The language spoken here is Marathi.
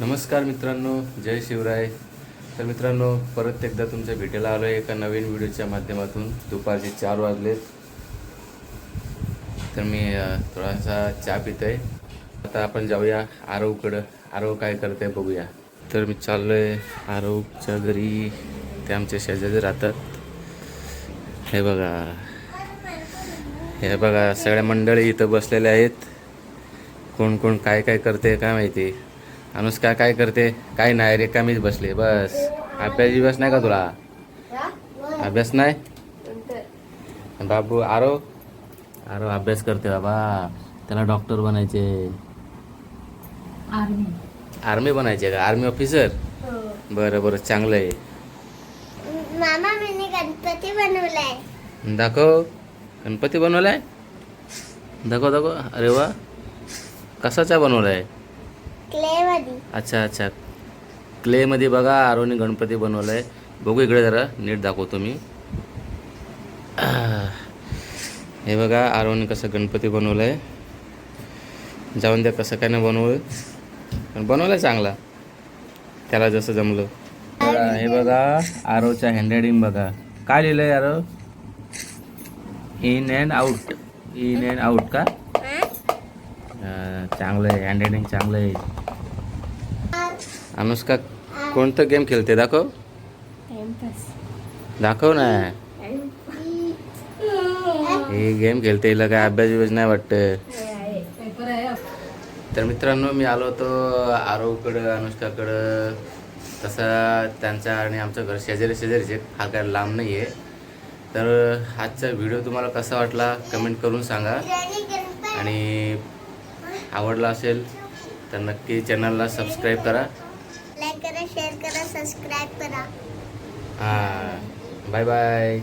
नमस्कार मित्रांनो जय शिवराय. तर मित्रांनो परत एकदा तुमच्या भेटीला आलो आहे एका नवीन व्हिडिओच्या माध्यमातून. दुपारचे चार वाजलेत. तर मी थोडासा चहा पितो आहे आता आपण जाऊया आरवकडं. आरव काय करते बघूया. तर मी चाललो आहे आरवच्या घरी. ते आमच्या शेजारी राहतात. हे बघा. हे बघा सगळ्या मंडळी इथं बसलेले आहेत. कोण कोण काय काय करते काय माहिती? अनुष्का काय करते? काय नाही रे कमीच बसले. बस. अभ्यास बस नाही का तुला? अभ्यास नाही? बाबू आरो आरो अभ्यास करते बाबा. त्याला डॉक्टर बनायचे. आर्मी. आर्मी बनायचे का? Army officer? बरं बरं. चांगलं आहे मामा मी गणपती बनवलाय. दाखव. गणपती बनवलाय? दाखव दाखव. अरे वा. कसाचा बनवलाय? क्ले अच्छा अच्छा. क्लेमध्ये बघा आरोने गणपती बनवला आहे बघू इकडे जरा नीट दाखवतो मी हे बघा आरोने कसं गणपती बनवलं आहे जाऊन द्या कसं काय नाही बनवलं पण बनवलं आहे चांगला. त्याला जसं जमलं. हे बघा आरोच्या हँडरायटिंग बघा. काय लिहिलं आहे आरो? In and out in and out का? चांगलं आहे हँडरायटिंग चांगलं आहे अनुष्का कोणतं गेम खेळते? दाखव. दाखव ना. हे गेम खेळते हिला काय अभ्यास बिभ्यास नाही वाटतं. तर मित्रांनो मी आलो होतो आरवकडं अनुष्काकडं. तसा त्यांचा आणि आमचं घर शेजारी शेजारीचे हा काय लांब नाही आहे. तर आजचा व्हिडिओ तुम्हाला कसा वाटला कमेंट करून सांगा. आणि आवडला असेल तर नक्की चॅनलला सबस्क्राईब करा. लाईक करा शेअर करा सबस्क्राईब करा. हां बाय बाय